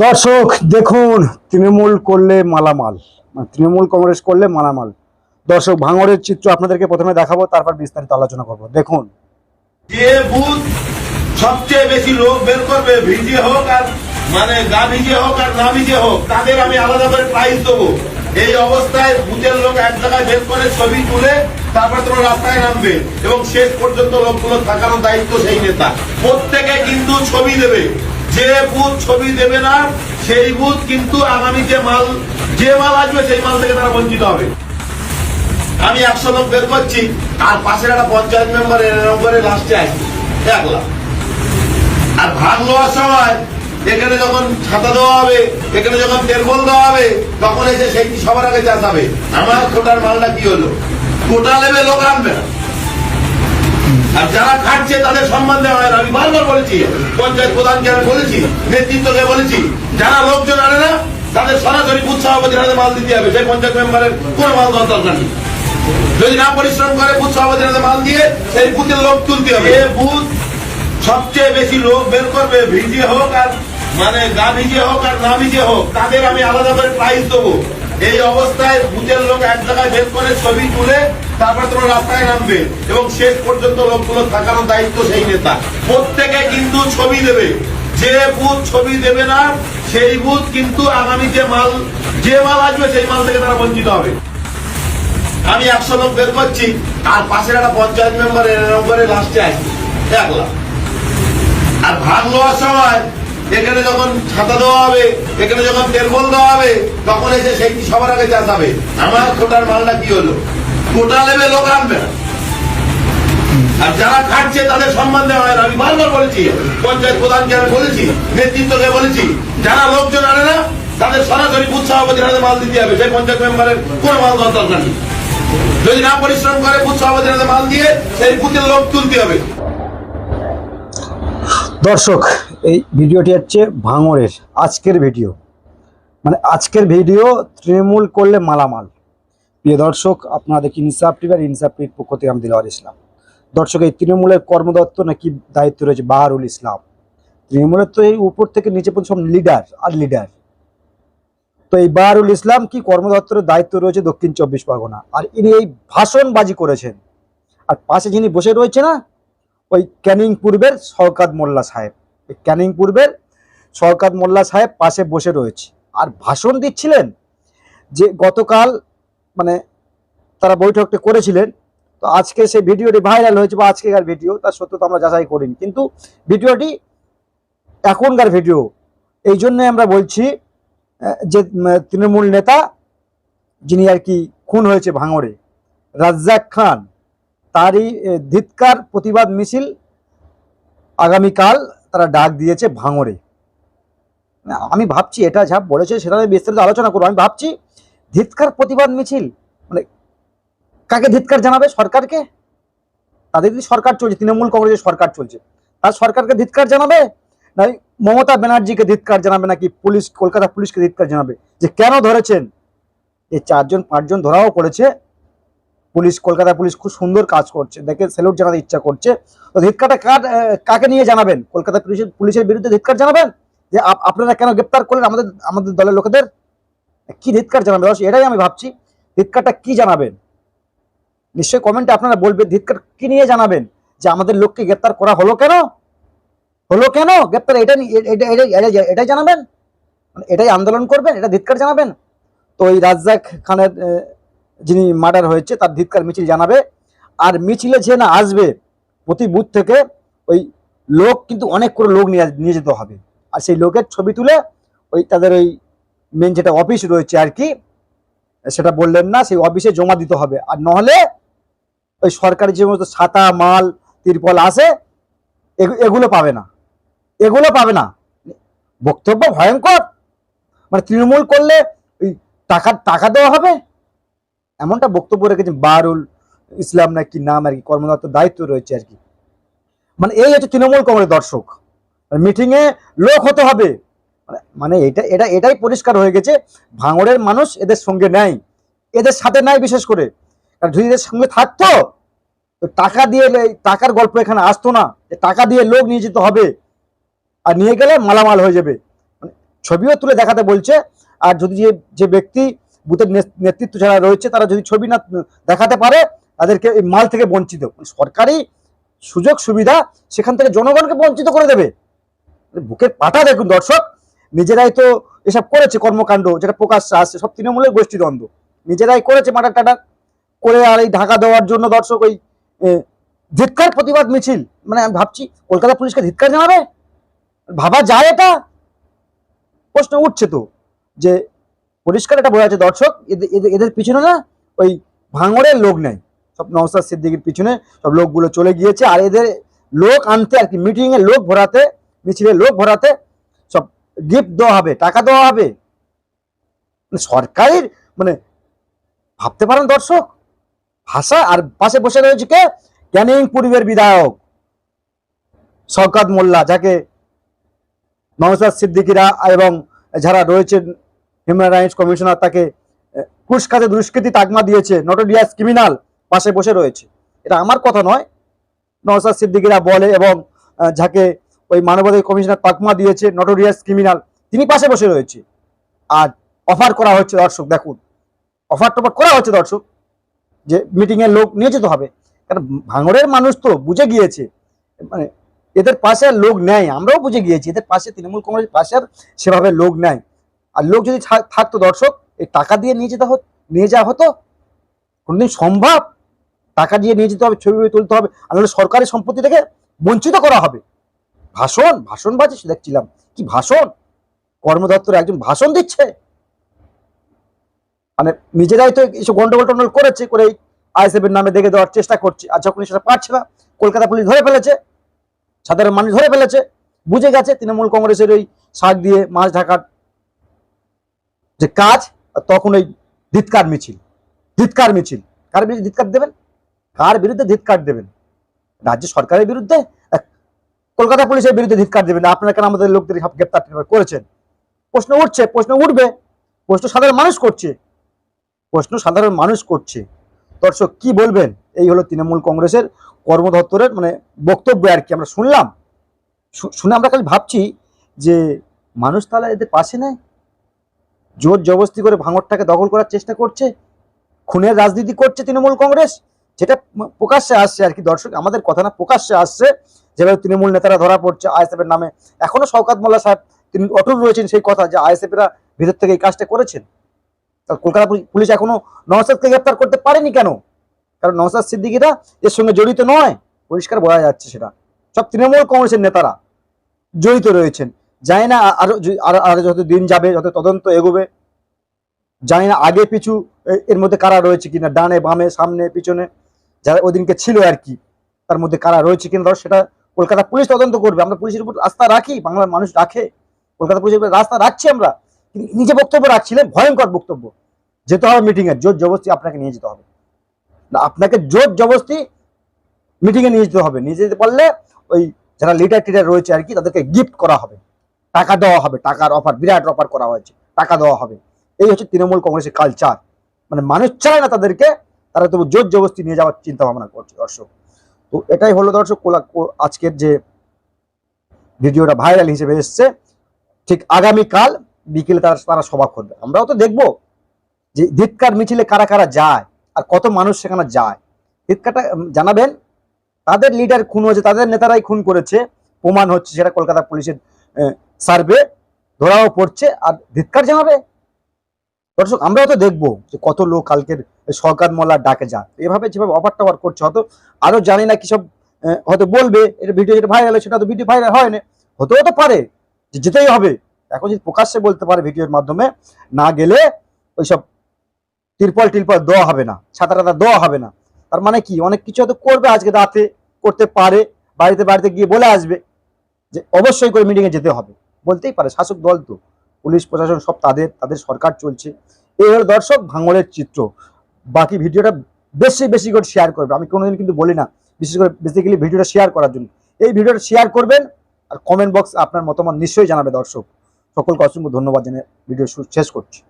দর্শক, দেখুন, তৃণমূল করলে মালামাল মানে তৃণমূল কংগ্রেস করলে মালামাল। দর্শক, ভাঙড়ের চিত্র আপনাদেরকে প্রথমে দেখাবো, তারপর বিস্তারিত আলোচনা করব। দেখুন। যে বুথ সবচেয়ে বেশি লোক বের করবে, ভিজে হোক আর মানে গা ভিজে হোক আর না ভিজে হোক, তাদের আমি আলাদা করে প্রাইজ দেবো। এই অবস্থায় বুথের লোক এক জায়গায় বের করে ছবি তুলে, তারপর তোমরা রাস্তায় নামবে এবং শেষ পর্যন্ত লোকগুলো থাকানোর দায়িত্ব সেই নেতা। প্রত্যেকে কিন্তু ছবি দেবে। যে বুথ ছবি দেবে না, সেই বুথ কিন্তু আগামী যে মাল যে মাল আসবে, সেই মাল থেকে তারা বঞ্চিত হবে। আমি একশো লোক বের করছি, আর পাশের একটা পঞ্চায়েত মেম্বার এরকম করে লাস্টে আসবে। এক লাখ আর ভাগ লওয়ার সময় এখানে যখন ছাতা দেওয়া হবে, এখানে যখন তেলবল দেওয়া হবে, তখন এসে সেই সবার আগে চাষাবে আমার কোটার মালটা কি হলো? কোটা নেবে লোক আনবে না। আর যারা খাটছে, তাদের সম্মান দেওয়া হয়। আমি বারবার বলেছি, পঞ্চায়েত প্রধানকে আমি বলেছি, নেতৃত্বকে বলেছি, যারা লোকজন আনে না, তাদের সরাসরি বুথ হাতে মাল দিতে হবে। সেই পঞ্চায়েত মেম্বারের কোনো মাল দেওয়ার দরকার নেই। যদি না পরিশ্রম করে, বুথ সভাপতির হাতে মাল দিয়ে সেই বুথের লোক তুলতে হবে। এ বুথ সবচেয়ে বেশি লোক বের করবে, ভিজে হোক আর মানে গা ভিজে হোক আর না ভিজে হোক, তাদের আমি আলাদা করে প্রাইজ দেবো। এই অবস্থায় বুথের লোক এক জায়গায় বের করে ছবি তুলে তারপর তোমরা রাস্তায় নামবে এবং শেষ পর্যন্ত লোকগুলো থাকানোর দায়িত্ব সেই নেতা। প্রত্যেকে কিন্তু ছবি দেবে। যে বুথ ছবি দেবে না, সেই বুথ কিন্তু আগামী যে মাল যে মাল আসবে সেই মাল থেকে তারা বঞ্চিত হবে। আমি একশো লোক বের করছি, আর পাশের একটা পঞ্চায়েত মেম্বার করে লাস্টে আসবে। এক লাখ আর ভাগ লওয়ার সময় এখানে যখন ছাতা দেওয়া হবে, এখানে যখন তেলবল দেওয়া হবে, তখন এসে সেই সবার আগে চাষাবে আমার কোটার মালটা কি হলো? কোটা নেবে লোক আনবে। আর যারা খাটছে তাদের সম্মান দেওয়া হয় আমি বারবার বলেছি, পঞ্চায়েত প্রধানকে আমি বলেছি, নেতৃত্বকে বলেছি, যারা লোকজন আনে না, তাদের সরাসরি বুথ সভাপতির হাতে মাল দিতে হবে। সেই পঞ্চায়েত মেম্বারের কোনো মাল দেওয়ার দরকার নেই। যদি না পরিশ্রম করে বুথ সভাপতির হাতে মাল দিয়ে, সেই বুথের লোক তুলতে হবে। দর্শক, এই ভিডিওটি হচ্ছে ভাঙড়ের আজকের ভিডিও। মানে আজকের ভিডিও তৃণমূল করলে মালামাল। প্রিয় দর্শক, আপনারা দেখি ইনসাফ টিভি আর ইনসাফ টিভির পক্ষ থেকে আমি দিলওয়ার ইসলাম। দর্শক, এই তৃণমূলের কর্মদত্ত নাকি দায়িত্ব রয়েছে বাহারুল ইসলাম। তৃণমূলের তো এই উপর থেকে নিচে পর্যন্ত সব লিডার আর লিডার তো এই বাহারুল ইসলাম কি কর্মদত্তরের দায়িত্ব রয়েছে দক্ষিণ চব্বিশ পরগনা? আর ইনি এই ভাষণবাজি করেছেন। আর পাশে যিনি বসে রয়েছে না, ওই ক্যানিং পূর্বের শওকাত মোল্লা সাহেব। ওই ক্যানিং পূর্বের শওকাত মোল্লা সাহেব পাশে বসে রয়েছে। আর ভাষণ দিচ্ছিলেন যে গতকাল তারা বৈঠকটা করেছিলেন। তো আজকে সেই ভিডিওটি ভাইরাল হয়েছে বা আজকেকার ভিডিও, তার সত্য তো আমরা যাচাই করিনি। কিন্তু ভিডিওটি এখনকার ভিডিও, এই জন্যই আমরা বলছি যে তৃণমূল নেতা, যিনি আর কি খুন হয়েছে ভাঙড়ে, রাজ্জাক খান, তারই ধিৎকার, প্রতিবাদ মিছিল আগামীকাল তারা ডাক দিয়েছে ভাঙড়ে। আমি ভাবছি, এটা যা বলেছে সেটা নিয়ে বিস্তারিত আলোচনা করব। আমি ভাবছি ধিৎকার প্রতিবাদ মিছিল? মানে কাকে ধিৎকার জানাবে সরকারকে? তাদের যদি সরকার চলছে, তৃণমূল কংগ্রেসের সরকার চলছে, তার সরকারকে ধিৎকার জানাবে? না মমতা ব্যানার্জিকে ধিৎকার জানাবে নাকি পুলিশ, কলকাতা পুলিশকে ধিৎকার জানাবে? যে কেন ধরেছেন? এই চারজন, পাঁচজন ধরাও করেছে পুলিশ, কলকাতা পুলিশ খুব সুন্দর কাজ করছে। দেখে স্যালুট জানাতে ইচ্ছা করছে। তো ধিৎকারটা কার কাকে নিয়ে জানাবেন? কলকাতা পুলিশের পুলিশের বিরুদ্ধে ধিৎকার জানাবেন? যে আপ- আপনারা কেন গ্রেপ্তার করলেন আমাদের আমাদের দলের লোকেদের? কি ধিৎকার জানাবে? অবশ্যই এটাই আমি ভাবছি। ধিৎকারটা কি জানাবেন? নিশ্চয়ই কমেন্টে আপনারা বলবেন ধিৎকার কি নিয়ে জানাবেন? যে আমাদের লোককে গ্রেপ্তার করা হলো কেন? হলো কেন? গ্রেপ্তার এটা এটাই জানাবেন? মানে এটাই আন্দোলন করবেন? এটা ধিৎকার জানাবেন? তো এই রাজ্জাক খানের যিনি মার্ডার হয়েছে, তার ধিৎকার মিছিল জানাবে। আর মিছিলে যে না আসবে, প্রতি বুথ থেকে ওই লোক কিন্তু অনেক করে লোক নিয়ে যেতে হবে। আর সেই লোকের ছবি তুলে ওই তাদের ওই মেন যেটা অফিস রয়েছে আর কি, সেটা বললেন না, সেই অফিসে জমা দিতে হবে। আর নহলে ওই সরকারি যে সমস্ত ছাতা, মাল, তিরপল আসে এগু- এগুলো পাবে না। এগুলো পাবে না। বক্তব্য ভয়ঙ্কর। মানে তৃণমূল করলে ওই টাকা টাকা দেওয়া হবে? এমনটা বক্তব্য রেখেছেন বারুল ইসলাম না কি নাম আর কি, কর্মদত্ত দায়িত্ব রয়েছে আর কি। মানে এই হচ্ছে তৃণমূল কংগ্রেস দর্শক। মিটিংয়ে লোক হতে হবে। মানে- মানে এটা এটা, এটাই পরিষ্কার হয়ে গেছে, ভাঙড়ের মানুষ এদের সঙ্গে নেয়, এদের সাথে নাই বিশেষ করে। আর যদি এদের সঙ্গে থাকতো, তো টাকা দিয়ে টাকার গল্প এখানে আসতো না টাকা দিয়ে লোক নিয়ে যেতে হবে, আর নিয়ে গেলে মালামাল হয়ে যাবে। মানে ছবিও তুলে দেখাতে বলছে, আর যদি যে যে ব্যক্তি, বুথের নেতৃত্ব যারা রয়েছে, তারা যদি ছবি না দেখাতে পারে, তাদেরকে এই মাল থেকে বঞ্চিত। মানে সরকারি সুযোগ সুবিধা সেখান থেকে জনগণকে বঞ্চিত করে দেবে। বুকের পাটা দেখুন দর্শক। নিজেরাই তো এসব করেছে কর্মকাণ্ড যেটা প্রকাশ আসছে সব তৃণমূলের গোষ্ঠীদ্বন্দ্ব। নিজেরাই করেছে মাটার টাটা করে আর এই ঢাকা দেওয়ার জন্য দর্শক ওই এ, ধিক্কার প্রতিবাদ মিছিল মানে আমি ভাবছি কলকাতা পুলিশকে ধিক্কার জানাবে? ভাবা যায় এটা? প্রশ্ন উঠছে তো যে পরিষ্কার এটা বোঝা যাচ্ছে দর্শক এদের- পিছনে না ওই ভাঙড়ের লোক নেই। সব নওসাদ সিদ্দিকির পিছনে সব লোকগুলো চলে গিয়েছে আর এদের লোক আনতে আর কি মিটিং এ লোক ভরাতে মিছিলে লোক ভরাতে গিফট দেওয়া হবে, টাকা দেওয়া হবে। মানে সরকারের মানে ভাবতে পারেন দর্শক, ভাষা আর পাশে বসে রয়েছে কে? ক্যানিং পূর্বের বিধায়ক, শওকাত মোল্লা, যাকে নওসাদ সিদ্দিকিরা এবং যারা রয়েছেন হিউম্যান রাইটস কমিশনার তাকে কুসকাতে দুষ্কৃতি তাকমা দিয়েছে নটোডিয়াস ক্রিমিনাল পাশে বসে রয়েছে। এটা আমার কথা নয়। নওসাদ সিদ্দিকিরা বলে এবং যাকে ওই মানবাধিকার কমিশনার তাকমা দিয়েছে নটোরিয়াস ক্রিমিনাল তিনি পাশে বসে রয়েছে। আর অফার করা হচ্ছে দর্শক, দেখুন। অফার টফার করা হচ্ছে দর্শক, যে মিটিং এর লোক নিয়ে যেতে হবে। কারণ ভাঙড়ের মানুষ তো বুঝে গিয়েছে মানে এদের পাশে আর লোক নেয় আমরাও বুঝে গিয়েছি, এদের পাশে তৃণমূল কংগ্রেসের পাশে আর সেভাবে লোক নেয় আর লোক যদি থাকতো দর্শক, এই টাকা দিয়ে নিয়ে যেতে হতো নিয়ে যাওয়া হতো? কোনদিন সম্ভব? টাকা দিয়ে নিয়ে যেতে হবে ছবি তুলতে হবে, আর সরকারি সম্পত্তি থেকে বঞ্চিত করা হবে। ভাষণ? ভাষণ বাজে দেখছিলাম। কি ভাষণ? কর্মদত্তর একজন ভাষণ দিচ্ছে। মানে নিজেরাই তো এসব গন্ডগোল টন্ডল করেছে করে আইএসএফ এর নামে দেখে দেওয়ার চেষ্টা করছে। আর যখন সেটা পারছে না, কলকাতা পুলিশ ধরে ফেলেছে, সাধারণ মানুষ ধরে ফেলেছে, বুঝে গেছে তৃণমূল কংগ্রেসের ওই শাক দিয়ে মাছ ঢাকার যে কাজ তখন ওই ধিৎকার মিছিল। ধিৎকার মিছিল। কার বিরুদ্ধে ধিৎকার দেবেন? কার বিরুদ্ধে ধিৎকার দেবেন? রাজ্য সরকারের বিরুদ্ধে? কলকাতা পুলিশের বিরুদ্ধে ধিৎকার দেবেন আপনারা কেন আমাদের লোকদের সব গ্রেপ্তার করেছেন। প্রশ্ন উঠছে, প্রশ্ন উঠবে। প্রশ্ন সাধারণ মানুষ করছে। প্রশ্ন সাধারণ মানুষ করছে। দর্শক, কি বলবেন? এই হলো তৃণমূল কংগ্রেসের কর্মদত্তরের মানে বক্তব্য আর কি। আমরা শুনলাম শুনে আমরা খালি ভাবছি যে মানুষ তাহলে এদের পাশে নেয় জোর জবস্তি করে ভাঙরটাকে দখল করার চেষ্টা করছে? খুনের রাজনীতি করছে তৃণমূল কংগ্রেস? যেটা প্রকাশ্যে আসছে আর কি, দর্শক, আমাদের কথা না, প্রকাশ্যে আসছে। যেভাবে তৃণমূল নেতারা ধরা পড়ছে আইএসএফের নামে। এখনও শওকাত মোল্লা সাহেব, তিনি অটুট রয়েছেন সেই কথা যে আইএসএফেরা ভিতর থেকে এই কাজটা করেছেন। কলকাতা পুলিশ এখনও নওসাদকে গ্রেপ্তার করতে পারেনি কেন? কারণ নওসাদ সিদ্দিকিরা এর সঙ্গে জড়িত নয়। পরিষ্কার বোঝা যাচ্ছে সেটা। সব তৃণমূল কংগ্রেসের নেতারা জড়িত রয়েছেন। জানি না আরও আরও যত দিন যাবে, যত তদন্ত এগোবে, জানি না আগে পিছু এর মধ্যে কারা রয়েছে কিনা, ডানে বামে, সামনে, পিছনে। যারা ওদিনকে ছিল আর কি, তার মধ্যে কারা রয়েছে কিনা ধর সেটা কলকাতা পুলিশ তদন্ত করবে। আমরা পুলিশের উপর আস্থা রাখি, বাংলার মানুষ রাখে। কলকাতা পুলিশের উপর রাস্তা রাখছি আমরা, কিন্তু নিজে বক্তব্য রাখছিলেন, ভয়ঙ্কর বক্তব্য। যেতে হবে মিটিং এ, জোর জবরদস্তি আপনাকে নিয়ে যেতে হবে। না, আপনাকে জোর জবরদস্তি মিটিং এ নিয়ে যেতে হবে। নিয়ে যেতে পারলে ওই যারা লিডার টিডার রয়েছে আর কি, তাদেরকে গিফট করা হবে। টাকা দেওয়া হবে, টাকার অফার বিরাট অফার করা হয়েছে, টাকা দেওয়া হবে। এই হচ্ছে তৃণমূল কংগ্রেসের কালচার মানে মানুষ চায় না তাদেরকে তারা তবু জোর জবরদস্তি নিয়ে যাওয়ার চিন্তা ভাবনা করছে, দর্শক। তো এটাই হলো, দর্শক, কোলা- আজকের যে ভিডিওটা ভাইরাল হিসেবে এসছে, ঠিক আগামীকাল বিকেলে তারা তারা সভা করবে। আমরাও তো দেখব যে ধিৎকার মিছিলে কারা কারা যায় আর কত মানুষ সেখানে যায়। ধিৎকারটা জানাবেন। তাদের লিডার খুন হয়েছে, তাদের নেতারাই খুন করেছে। প্রমাণ হচ্ছে সেটা কলকাতা পুলিশের সার্ভে ধরাও পড়ছে। আর ধিৎকার জানাবে। দর্শক, আমরাও তো দেখব যে কত লোক কালকের সরকার মোল্লার ডাকে যা এভাবে যেভাবে অফার টাফার করছে, হয়তো আরও জানি না কি সব হয়তো বলবে, এটা ভিডিও যেটা ভাইরাল সেটা তো ভিডিও ভাইরাল হয় না হতেও তো পারে, যে যেতেই হবে। এখন যদি প্রকাশ্যে বলতে পারে ভিডিওর মাধ্যমে, না গেলে ওইসব তিরপল টিরপল দেওয়া হবে না ছাতা টাতা দেওয়া হবে না। তার মানে কি, অনেক কিছু হয়তো করবে আজকে রাতে, করতে পারে, বাড়িতে বাড়িতে গিয়ে বলে আসবে, যে অবশ্যই করে মিটিংয়ে যেতে হবে। বলতেই পারে, শাসক দল তো। পুলিশ প্রশাসন সব তাদের তাদের সরকার চলছে। এই হলো দর্শক ভাঙড়ের চিত্র। বাকি ভিডিওটা বেশি বেশি করে শেয়ার করবে। আমি কোনোদিন কিন্তু বলি না, বিশেষ করে বেসিক্যালি ভিডিওটা শেয়ার করার জন্য। এই ভিডিওটা শেয়ার করবেন আর কমেন্ট বক্স আপনার মতামত নিশ্চয়ই জানাবে দর্শক। সকলকে অসংখ্য ধন্যবাদ জানিয়ে ভিডিও শেষ করছি।